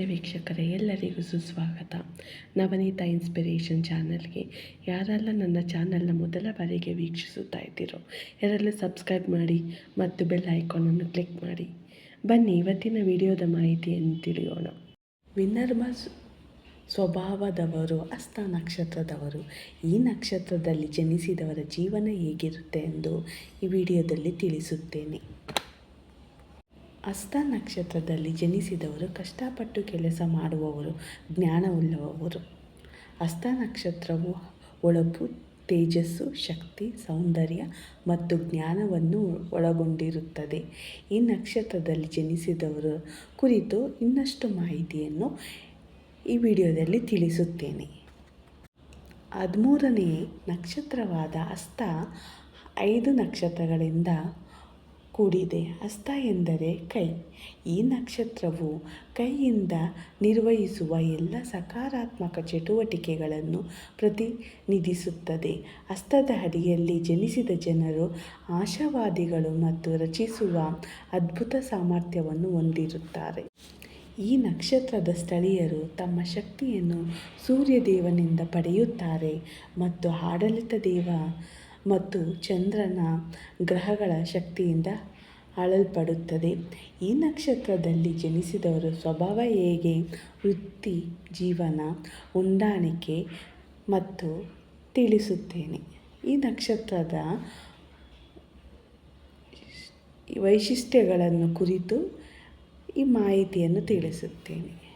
ನಮಸ್ತೆ ವೀಕ್ಷಕರೇ, ಎಲ್ಲರಿಗೂ ಸುಸ್ವಾಗತ. ನವನೀತಾ ಇನ್ಸ್ಪಿರೇಷನ್ ಚಾನಲ್ಗೆ ಯಾರೆಲ್ಲ ನನ್ನ ಚಾನಲ್ನ ಮೊದಲ ಬಾರಿಗೆ ವೀಕ್ಷಿಸುತ್ತಾ ಇದ್ದೀರೋ, ಯಾರೆಲ್ಲ ಸಬ್ಸ್ಕ್ರೈಬ್ ಮಾಡಿ ಮತ್ತು ಬೆಲ್ ಐಕಾನನ್ನು ಕ್ಲಿಕ್ ಮಾಡಿ. ಬನ್ನಿ, ಇವತ್ತಿನ ವಿಡಿಯೋದ ಮಾಹಿತಿಯನ್ನು ತಿಳಿಯೋಣ. ವಿನರ್ಮ ಸ್ವಭಾವದವರು ಹಸ್ತ ನಕ್ಷತ್ರದವರು, ಈ ನಕ್ಷತ್ರದಲ್ಲಿ ಜನಿಸಿದವರ ಜೀವನ ಹೇಗಿರುತ್ತೆ ಎಂದು ಈ ವಿಡಿಯೋದಲ್ಲಿ ತಿಳಿಸುತ್ತೇನೆ. ಹಸ್ತ ನಕ್ಷತ್ರದಲ್ಲಿ ಜನಿಸಿದವರು, ಕಷ್ಟಪಟ್ಟು ಕೆಲಸ ಮಾಡುವವರು, ಜ್ಞಾನವುಳ್ಳವರು. ಅಸ್ತ ನಕ್ಷತ್ರವು ಒಳಪು, ತೇಜಸ್ಸು, ಶಕ್ತಿ, ಸೌಂದರ್ಯ ಮತ್ತು ಜ್ಞಾನವನ್ನು ಒಳಗೊಂಡಿರುತ್ತದೆ. ಈ ನಕ್ಷತ್ರದಲ್ಲಿ ಜನಿಸಿದವರ ಕುರಿತು ಇನ್ನಷ್ಟು ಮಾಹಿತಿಯನ್ನು ಈ ವಿಡಿಯೋದಲ್ಲಿ ತಿಳಿಸುತ್ತೇನೆ. ಹದಿಮೂರನೇ ನಕ್ಷತ್ರವಾದ ಅಸ್ತ ಐದು ನಕ್ಷತ್ರಗಳಿಂದ ಕೂಡಿದೆ. ಹಸ್ತ ಎಂದರೆ ಕೈ. ಈ ನಕ್ಷತ್ರವು ಕೈಯಿಂದ ನಿರ್ವಹಿಸುವ ಎಲ್ಲ ಸಕಾರಾತ್ಮಕ ಚಟುವಟಿಕೆಗಳನ್ನು ಪ್ರತಿನಿಧಿಸುತ್ತದೆ. ಹಸ್ತದ ಅಡಿಯಲ್ಲಿ ಜನಿಸಿದ ಜನರು ಆಶಾವಾದಿಗಳು ಮತ್ತು ರಚಿಸುವ ಅದ್ಭುತ ಸಾಮರ್ಥ್ಯವನ್ನು ಹೊಂದಿರುತ್ತಾರೆ. ಈ ನಕ್ಷತ್ರದ ಸ್ಥಳೀಯರು ತಮ್ಮ ಶಕ್ತಿಯನ್ನು ಸೂರ್ಯದೇವನಿಂದ ಪಡೆಯುತ್ತಾರೆ ಮತ್ತು ಆಡಳಿತ ದೇವ ಮತ್ತು ಚಂದ್ರನ ಗ್ರಹಗಳ ಶಕ್ತಿಯಿಂದ ಆಳಲ್ಪಡುತ್ತದೆ ಈ ನಕ್ಷತ್ರದಲ್ಲಿ ಜನಿಸಿದವರ ಸ್ವಭಾವ ಹೇಗೆ? ವೃತ್ತಿ, ಜೀವನ, ಹೊಂದಾಣಿಕೆ ಮತ್ತು ತಿಳಿಸುತ್ತೇನೆ. ಈ ನಕ್ಷತ್ರದ ವೈಶಿಷ್ಟ್ಯಗಳನ್ನು ಕುರಿತು ಈ ಮಾಹಿತಿಯನ್ನು ತಿಳಿಸುತ್ತೇನೆ.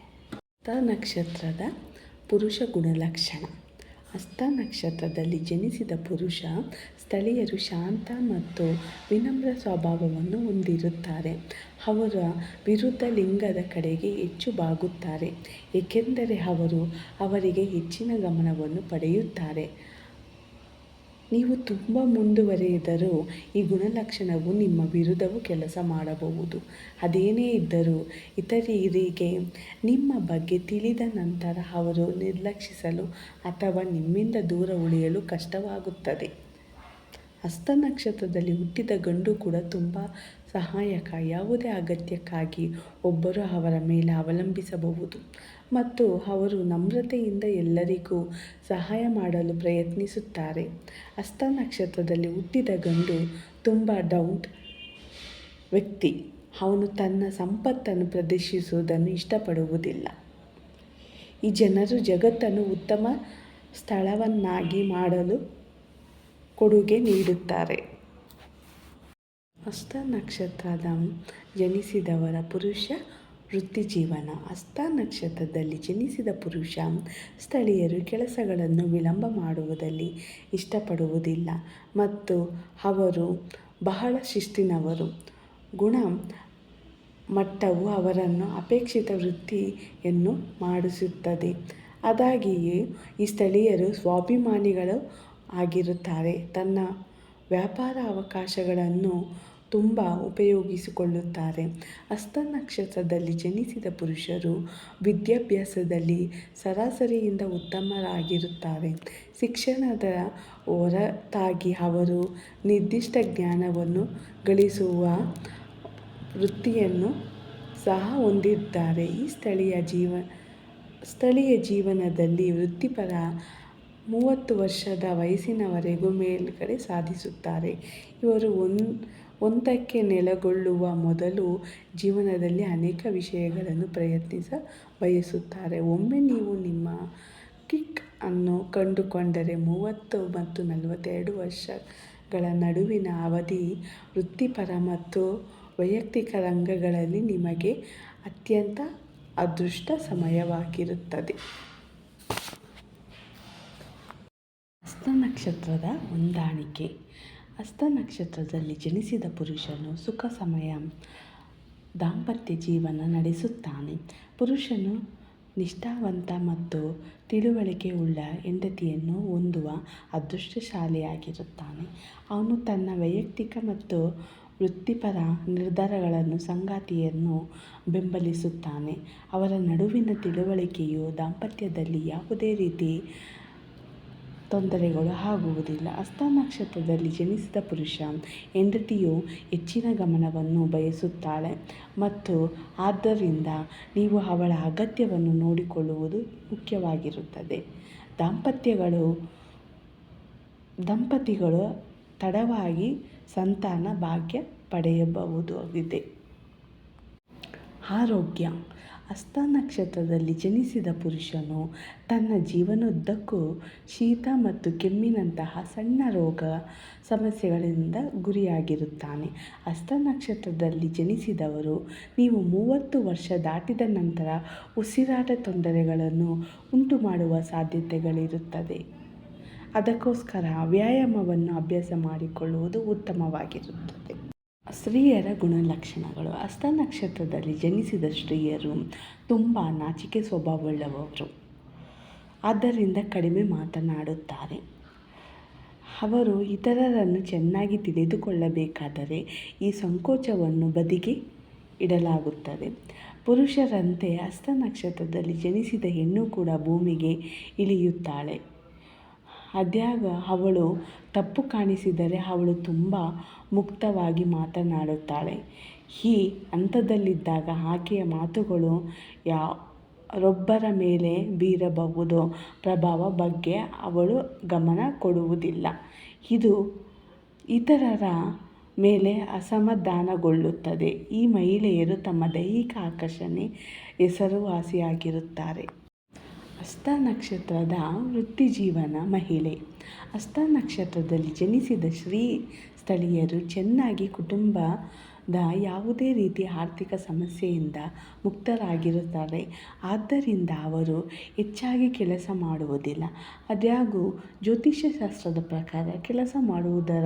ನಕ್ಷತ್ರದ ಪುರುಷ ಗುಣಲಕ್ಷಣ. ಹಸ್ತ ನಕ್ಷತ್ರದಲ್ಲಿ ಜನಿಸಿದ ಪುರುಷ ಸ್ಥಳೀಯರು ಶಾಂತ ಮತ್ತು ವಿನಮ್ರ ಸ್ವಭಾವವನ್ನು ಹೊಂದಿರುತ್ತಾರೆ. ಅವರ ವಿರುದ್ಧ ಲಿಂಗದ ಕಡೆಗೆ ಹೆಚ್ಚು ಬಾಗುತ್ತಾರೆ, ಏಕೆಂದರೆ ಅವರು ಅವರಿಗೆ ಹೆಚ್ಚಿನ ಗಮನವನ್ನು ಪಡೆಯುತ್ತಾರೆ. ನೀವು ತುಂಬ ಮುಂದುವರಿದರೂ ಈ ಗುಣಲಕ್ಷಣವು ನಿಮ್ಮ ವಿರುದ್ಧವೂ ಕೆಲಸ ಮಾಡಬಹುದು. ಅದೇನೇ ಇದ್ದರೂ ಇತರರಿಗೆ ನಿಮ್ಮ ಬಗ್ಗೆ ತಿಳಿದ ನಂತರ ಅವರು ನಿರ್ಲಕ್ಷಿಸಲು ಅಥವಾ ನಿಮ್ಮಿಂದ ದೂರ ಉಳಿಯಲು ಕಷ್ಟವಾಗುತ್ತದೆ. ಹಸ್ತ ನಕ್ಷತ್ರದಲ್ಲಿ ಹುಟ್ಟಿದ ಗಂಡು ಕೂಡ ತುಂಬ ಸಹಾಯಕ, ಯಾವುದೇ ಅಗತ್ಯಕ್ಕಾಗಿ ಒಬ್ಬರು ಅವರ ಮೇಲೆ ಅವಲಂಬಿಸಬಹುದು. ಮತ್ತು ಅವರು ನಮ್ರತೆಯಿಂದ ಎಲ್ಲರಿಗೂ ಸಹಾಯ ಮಾಡಲು ಪ್ರಯತ್ನಿಸುತ್ತಾರೆ. ಹಸ್ತ ನಕ್ಷತ್ರದಲ್ಲಿ ಹುಟ್ಟಿದ ಗಂಡು ತುಂಬ ಡೌಟ್ ವ್ಯಕ್ತಿ. ಅವನು ತನ್ನ ಸಂಪತ್ತನ್ನು ಪ್ರದರ್ಶಿಸುವುದನ್ನು ಇಷ್ಟಪಡುವುದಿಲ್ಲ. ಈ ಜನರು ಜಗತ್ತನ್ನು ಉತ್ತಮ ಸ್ಥಳವನ್ನಾಗಿ ಮಾಡಲು ಕೊಡುಗೆ ನೀಡುತ್ತಾರೆ. ಹಸ್ತ ನಕ್ಷತ್ರದ ಜನಿಸಿದವರ ಪುರುಷ ವೃತ್ತಿ ಜೀವನ ಹಸ್ತ ನಕ್ಷತ್ರದಲ್ಲಿ ಜನಿಸಿದ ಪುರುಷ, ಸ್ಥಳೀಯರು ಕೆಲಸಗಳನ್ನು ವಿಳಂಬ ಮಾಡುವುದಲ್ಲಿ ಇಷ್ಟಪಡುವುದಿಲ್ಲ. ಮತ್ತು ಅವರು ಬಹಳ ಶಿಸ್ತಿನವರು. ಗುಣ ಮಟ್ಟವು ಅವರನ್ನು ಅಪೇಕ್ಷಿತ ವೃತ್ತಿಯನ್ನು ಮಾಡಿಸುತ್ತದೆ. ಅದಾಗಿಯೇ ಈ ಸ್ಥಳೀಯರು ಸ್ವಾಭಿಮಾನಿಗಳು ಆಗಿರುತ್ತಾರೆ. ತನ್ನ ವ್ಯಾಪಾರ ಅವಕಾಶಗಳನ್ನು ತುಂಬ ಉಪಯೋಗಿಸಿಕೊಳ್ಳುತ್ತಾರೆ. ಹಸ್ತ ನಕ್ಷತ್ರದಲ್ಲಿ ಜನಿಸಿದ ಪುರುಷರು ವಿದ್ಯಾಭ್ಯಾಸದಲ್ಲಿ ಸರಾಸರಿಯಿಂದ ಉತ್ತಮರಾಗಿರುತ್ತಾರೆ. ಶಿಕ್ಷಣದ ಹೊರತಾಗಿ ಅವರು ನಿರ್ದಿಷ್ಟ ಜ್ಞಾನವನ್ನು ಗಳಿಸುವ ವೃತ್ತಿಯನ್ನು ಸಹ ಹೊಂದಿದ್ದಾರೆ. ಈ ಸ್ಥಳೀಯ ಜೀವ, ಸ್ಥಳೀಯ ಜೀವನದಲ್ಲಿ ವೃತ್ತಿಪರ ಮೂವತ್ತು ವರ್ಷದ ವಯಸ್ಸಿನವರೆಗೂ ಮೇಲುಗಡೆ ಸಾಧಿಸುತ್ತಾರೆ. ಇವರು ಒನ್, ಒಂದಕ್ಕೆ ನೆಲೆಗೊಳ್ಳುವ ಮೊದಲು ಜೀವನದಲ್ಲಿ ಅನೇಕ ವಿಷಯಗಳನ್ನು ಪ್ರಯತ್ನಿಸ ಬಯಸುತ್ತಾರೆ. ಒಮ್ಮೆ ನೀವು ನಿಮ್ಮ ಕಿಕ್ ಅನ್ನು ಕಂಡುಕೊಂಡರೆ ಮೂವತ್ತು ಮತ್ತು ನಲವತ್ತೆರಡು ವರ್ಷಗಳ ನಡುವಿನ ಅವಧಿ ವೃತ್ತಿಪರ ಮತ್ತು ವೈಯಕ್ತಿಕ ರಂಗಗಳಲ್ಲಿ ನಿಮಗೆ ಅತ್ಯಂತ ಅದೃಷ್ಟ ಸಮಯವಾಗಿರುತ್ತದೆ. ಹಸ್ತ ನಕ್ಷತ್ರದ ಹೊಂದಾಣಿಕೆ. ಹಸ್ತ ನಕ್ಷತ್ರದಲ್ಲಿ ಜನಿಸಿದ ಪುರುಷನು ಸುಖ ಸಮಯ, ದಾಂಪತ್ಯ ಜೀವನ ನಡೆಸುತ್ತಾನೆ. ಪುರುಷನು ನಿಷ್ಠಾವಂತ ಮತ್ತು ತಿಳುವಳಿಕೆಯುಳ್ಳ ಹೆಂಡತಿಯನ್ನು ಹೊಂದುವ ಅದೃಷ್ಟಶಾಲಿಯಾಗಿರುತ್ತಾನೆ. ಅವನು ತನ್ನ ವೈಯಕ್ತಿಕ ಮತ್ತು ವೃತ್ತಿಪರ ನಿರ್ಧಾರಗಳನ್ನು, ಸಂಗಾತಿಯನ್ನು ಬೆಂಬಲಿಸುತ್ತಾನೆ. ಅವರ ನಡುವಿನ ತಿಳುವಳಿಕೆಯು ದಾಂಪತ್ಯದಲ್ಲಿ ಯಾವುದೇ ರೀತಿ ತೊಂದರೆಗಳು ಆಗುವುದಿಲ್ಲ. ಹಸ್ತ ನಕ್ಷತ್ರದಲ್ಲಿ ಜನಿಸಿದ ಪುರುಷ ಹೆಂಡತಿಯು ಹೆಚ್ಚಿನ ಗಮನವನ್ನು ಬಯಸುತ್ತಾಳೆ ಮತ್ತು ಆದ್ದರಿಂದ ನೀವು ಅವಳ ಅಗತ್ಯವನ್ನು ನೋಡಿಕೊಳ್ಳುವುದು ಮುಖ್ಯವಾಗಿರುತ್ತದೆ. ದಾಂಪತ್ಯಗಳು, ದಂಪತಿಗಳು ತಡವಾಗಿ ಸಂತಾನ ಭಾಗ್ಯ ಪಡೆಯಬಹುದಾಗಿದೆ. ಆರೋಗ್ಯ ಹಸ್ತ ನಕ್ಷತ್ರದಲ್ಲಿ ಜನಿಸಿದ ಪುರುಷನು ತನ್ನ ಜೀವನೋದ್ದಕ್ಕೂ ಶೀತ ಮತ್ತು ಕೆಮ್ಮಿನಂತಹ ಸಣ್ಣ ರೋಗ ಸಮಸ್ಯೆಗಳಿಂದ ಗುರಿಯಾಗಿರುತ್ತಾನೆ. ಹಸ್ತ ನಕ್ಷತ್ರದಲ್ಲಿ ಜನಿಸಿದವರು ನೀವು ಮೂವತ್ತು ವರ್ಷ ದಾಟಿದ ನಂತರ ಉಸಿರಾಟ ತೊಂದರೆಗಳನ್ನು ಉಂಟು ಮಾಡುವ ಸಾಧ್ಯತೆಗಳಿರುತ್ತದೆ. ಅದಕ್ಕೋಸ್ಕರ ವ್ಯಾಯಾಮವನ್ನು ಅಭ್ಯಾಸ ಮಾಡಿಕೊಳ್ಳುವುದು ಉತ್ತಮವಾಗಿರುತ್ತದೆ. ಸ್ತ್ರೀಯರ ಗುಣಲಕ್ಷಣಗಳು. ಅಸ್ತ ನಕ್ಷತ್ರದಲ್ಲಿ ಜನಿಸಿದ ಸ್ತ್ರೀಯರು ತುಂಬ ನಾಚಿಕೆ ಸ್ವಭಾವವುಳ್ಳವರು. ಆದ್ದರಿಂದ ಕಡಿಮೆ ಮಾತನಾಡುತ್ತಾರೆ. ಅವರು ಇತರರನ್ನು ಚೆನ್ನಾಗಿ ತಿಳಿದುಕೊಳ್ಳಬೇಕಾದರೆ ಈ ಸಂಕೋಚವನ್ನು ಬದಿಗೆ ಇಡಲಾಗುತ್ತದೆ. ಪುರುಷರಂತೆ ಅಸ್ತ ನಕ್ಷತ್ರದಲ್ಲಿ ಜನಿಸಿದ ಹೆಣ್ಣು ಕೂಡ ಭೂಮಿಗೆ ಇಳಿಯುತ್ತಾಳೆ. ಆದ್ಯಾಗ ಅವಳು ತಪ್ಪು ಕಾಣಿಸಿದರೆ ಅವಳು ತುಂಬ ಮುಕ್ತವಾಗಿ ಮಾತನಾಡುತ್ತಾಳೆ. ಈ ಹಂತದಲ್ಲಿದ್ದಾಗ ಆಕೆಯ ಮಾತುಗಳು ಯಾರೊಬ್ಬರ ಮೇಲೆ ಬೀರಬಹುದು ಪ್ರಭಾವ ಬಗ್ಗೆ ಅವಳು ಗಮನ ಕೊಡುವುದಿಲ್ಲ. ಇದು ಇತರರ ಮೇಲೆ ಅಸಮಾಧಾನಗೊಳ್ಳುತ್ತದೆ. ಈ ಮಹಿಳೆಯರು ತಮ್ಮ ದೈಹಿಕ ಆಕರ್ಷಣೆ ಹೆಸರುವಾಸಿಯಾಗಿರುತ್ತಾರೆ. ಹಸ್ತ ನಕ್ಷತ್ರದ ವೃತ್ತಿಜೀವನ ಮಹಿಳೆ. ಹಸ್ತ ನಕ್ಷತ್ರದಲ್ಲಿ ಜನಿಸಿದ ಶ್ರೀ ಸ್ಥಳೀಯರು ಚೆನ್ನಾಗಿ ಕುಟುಂಬದ ಯಾವುದೇ ರೀತಿಯ ಆರ್ಥಿಕ ಸಮಸ್ಯೆಯಿಂದ ಮುಕ್ತರಾಗಿರುತ್ತಾರೆ. ಆದ್ದರಿಂದ ಅವರು ಹೆಚ್ಚಾಗಿ ಕೆಲಸ ಮಾಡುವುದಿಲ್ಲ. ಅದ್ಯಾಗೂ ಜ್ಯೋತಿಷ್ಯ ಶಾಸ್ತ್ರದ ಪ್ರಕಾರ ಕೆಲಸ ಮಾಡುವುದರ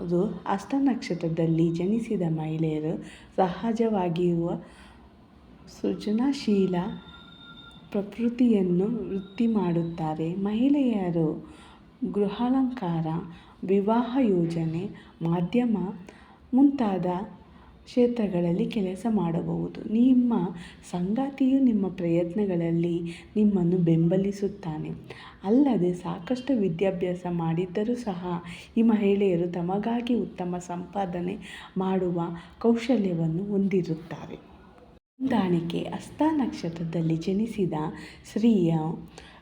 ಅದು ಹಸ್ತ ನಕ್ಷತ್ರದಲ್ಲಿ ಜನಿಸಿದ ಮಹಿಳೆಯರು ಸಹಜವಾಗಿರುವ ಸೃಜನಶೀಲ ಪ್ರಕೃತಿಯನ್ನು ವೃತ್ತಿ ಮಾಡುತ್ತಾರೆ. ಮಹಿಳೆಯರು ಗೃಹಾಲಂಕಾರ, ವಿವಾಹ ಯೋಜನೆ, ಮಾಧ್ಯಮ ಮುಂತಾದ ಕ್ಷೇತ್ರಗಳಲ್ಲಿ ಕೆಲಸ ಮಾಡಬಹುದು. ನಿಮ್ಮ ಸಂಗಾತಿಯು ನಿಮ್ಮ ಪ್ರಯತ್ನಗಳಲ್ಲಿ ನಿಮ್ಮನ್ನು ಬೆಂಬಲಿಸುತ್ತಾನೆ. ಅಲ್ಲದೆ ಸಾಕಷ್ಟು ವಿದ್ಯಾಭ್ಯಾಸ ಮಾಡಿದ್ದರೂ ಸಹ ಈ ಮಹಿಳೆಯರು ತಮಗಾಗಿ ಉತ್ತಮ ಸಂಪಾದನೆ ಮಾಡುವ ಕೌಶಲ್ಯವನ್ನು ಹೊಂದಿರುತ್ತಾರೆ. ಹೊಂದಾಣಿಕೆ ಹಸ್ತ ನಕ್ಷತ್ರದಲ್ಲಿ ಜನಿಸಿದ ಸ್ತ್ರೀಯ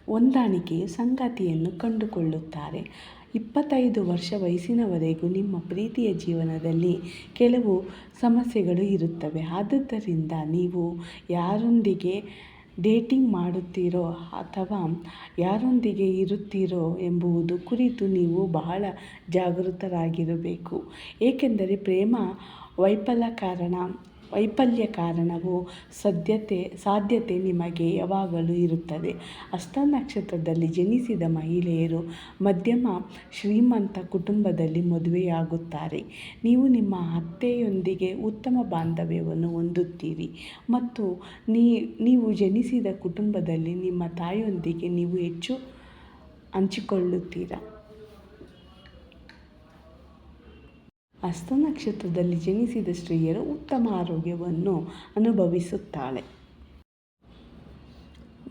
ಹೊಂದಾಣಿಕೆಯು ಸಂಗಾತಿಯನ್ನು ಕಂಡುಕೊಳ್ಳುತ್ತಾರೆ. ಇಪ್ಪತ್ತೈದು ವರ್ಷ ವಯಸ್ಸಿನವರೆಗೂ ನಿಮ್ಮ ಪ್ರೀತಿಯ ಜೀವನದಲ್ಲಿ ಕೆಲವು ಸಮಸ್ಯೆಗಳು ಇರುತ್ತವೆ. ಆದುದರಿಂದ ನೀವು ಯಾರೊಂದಿಗೆ ಡೇಟಿಂಗ್ ಮಾಡುತ್ತೀರೋ ಅಥವಾ ಯಾರೊಂದಿಗೆ ಇರುತ್ತೀರೋ ಎಂಬುವುದು ಕುರಿತು ನೀವು ಬಹಳ ಜಾಗೃತರಾಗಿರಬೇಕು. ಏಕೆಂದರೆ ಪ್ರೇಮ ವೈಫಲ್ಯ ಕಾರಣ ವೈಫಲ್ಯ ಕಾರಣವು ಸದ್ಯತೆ, ಸಾಧ್ಯತೆ ನಿಮಗೆ ಯಾವಾಗಲೂ ಇರುತ್ತದೆ. ಅಷ್ಟ ನಕ್ಷತ್ರದಲ್ಲಿ ಜನಿಸಿದ ಮಹಿಳೆಯರು ಮಧ್ಯಮ ಶ್ರೀಮಂತ ಕುಟುಂಬದಲ್ಲಿ ಮದುವೆಯಾಗುತ್ತಾರೆ. ನೀವು ನಿಮ್ಮ ಅತ್ತೆಯೊಂದಿಗೆ ಉತ್ತಮ ಬಾಂಧವ್ಯವನ್ನು ಹೊಂದುತ್ತೀರಿ ಮತ್ತು ನೀವು ಜನಿಸಿದ ಕುಟುಂಬದಲ್ಲಿ ನಿಮ್ಮ ತಾಯಿಯೊಂದಿಗೆ ನೀವು ಹೆಚ್ಚು ಹಂಚಿಕೊಳ್ಳುತ್ತೀರ? ಹಸ್ತ ನಕ್ಷತ್ರದಲ್ಲಿ ಜನಿಸಿದ ಸ್ತ್ರೀಯರು ಉತ್ತಮ ಆರೋಗ್ಯವನ್ನು ಅನುಭವಿಸುತ್ತಾಳೆ.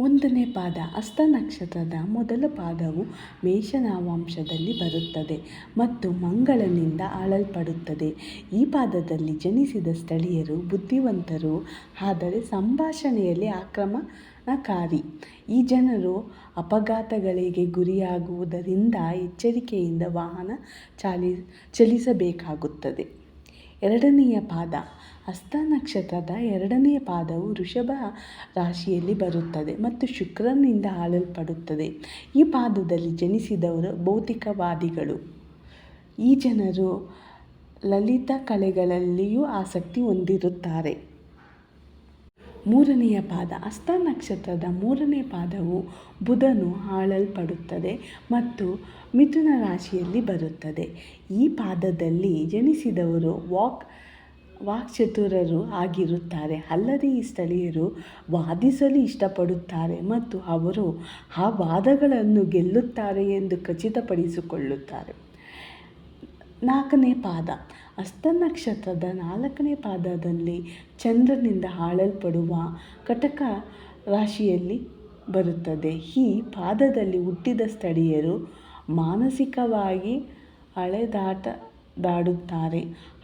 ಒಂದನೇ ಪಾದ ಅಸ್ತ ನಕ್ಷತ್ರದ ಮೊದಲ ಪಾದವು ಮೇಷನಾವಾಂಶದಲ್ಲಿ ಬರುತ್ತದೆ ಮತ್ತು ಮಂಗಳನಿಂದ ಆಳಲ್ಪಡುತ್ತದೆ. ಈ ಪಾದದಲ್ಲಿ ಜನಿಸಿದ ಸ್ಥಳೀಯರು ಬುದ್ಧಿವಂತರು, ಆದರೆ ಸಂಭಾಷಣೆಯಲ್ಲಿ ಆಕ್ರಮಣಕಾರಿ. ಈ ಜನರು ಅಪಘಾತಗಳಿಗೆ ಗುರಿಯಾಗುವುದರಿಂದ ಎಚ್ಚರಿಕೆಯಿಂದ ವಾಹನ ಚಾಲಿ, ಚಲಿಸಬೇಕಾಗುತ್ತದೆ. ಎರಡನೆಯ ಪಾದ ಹಸ್ತ ನಕ್ಷತ್ರದ ಎರಡನೆಯ ಪಾದವು ವೃಷಭ ರಾಶಿಯಲ್ಲಿ ಬರುತ್ತದೆ ಮತ್ತು ಶುಕ್ರನಿಂದ ಆಳಲ್ಪಡುತ್ತದೆ. ಈ ಪಾದದಲ್ಲಿ ಜನಿಸಿದವರು ಭೌತಿಕವಾದಿಗಳು. ಈ ಜನರು ಲಲಿತ ಕಲೆಗಳಲ್ಲಿಯೂ ಆಸಕ್ತಿ ಹೊಂದಿರುತ್ತಾರೆ. ಮೂರನೆಯ ಪಾದ ಹಸ್ತ ನಕ್ಷತ್ರದ ಮೂರನೇ ಪಾದವು ಬುಧನು ಆಳಲ್ಪಡುತ್ತದೆ ಮತ್ತು ಮಿಥುನ ರಾಶಿಯಲ್ಲಿ ಬರುತ್ತದೆ. ಈ ಪಾದದಲ್ಲಿ ಜನಿಸಿದವರು ವಾಕ್ ವಾಕ್ಚತುರರು ಆಗಿರುತ್ತಾರೆ. ಅಲ್ಲದೆ ಈ ಸ್ಥಳೀಯರು ವಾದಿಸಲು ಇಷ್ಟಪಡುತ್ತಾರೆ ಮತ್ತು ಅವರು ಆ ವಾದಗಳನ್ನು ಗೆಲ್ಲುತ್ತಾರೆ ಎಂದು ಖಚಿತಪಡಿಸಿಕೊಳ್ಳುತ್ತಾರೆ. ನಾಲ್ಕನೇ ಪಾದ. ಅಸ್ತ ನಕ್ಷತ್ರದ ನಾಲ್ಕನೇ ಪಾದದಲ್ಲಿ ಚಂದ್ರನಿಂದ ಆಳಲ್ಪಡುವ ಕಟಕ ರಾಶಿಯಲ್ಲಿ ಬರುತ್ತದೆ. ಈ ಪಾದದಲ್ಲಿ ಹುಟ್ಟಿದ ಸ್ಥಳೀಯರು ಮಾನಸಿಕವಾಗಿ ಅಲೆದಾಟದಾಡುತ್ತಾರೆ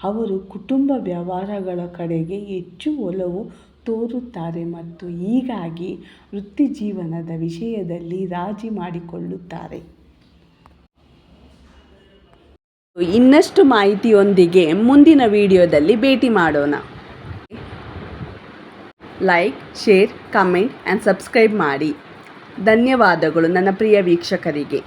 ಅವರು ಕುಟುಂಬ ವ್ಯವಹಾರಗಳ ಕಡೆಗೆ ಹೆಚ್ಚು ಒಲವು ತೋರುತ್ತಾರೆ ಮತ್ತು ಹೀಗಾಗಿ ವೃತ್ತಿಜೀವನದ ವಿಷಯದಲ್ಲಿ ರಾಜಿ ಮಾಡಿಕೊಳ್ಳುತ್ತಾರೆ. ಇನ್ನಷ್ಟು ಮಾಹಿತಿಯೊಂದಿಗೆ ಮುಂದಿನ ವಿಡಿಯೋದಲ್ಲಿ ಭೇಟಿ ಮಾಡೋಣ. Like, share, comment, and subscribe ಮಾಡಿ. ಧನ್ಯವಾದಗಳು ನನ್ನ ಪ್ರಿಯ ವೀಕ್ಷಕರಿಗೆ.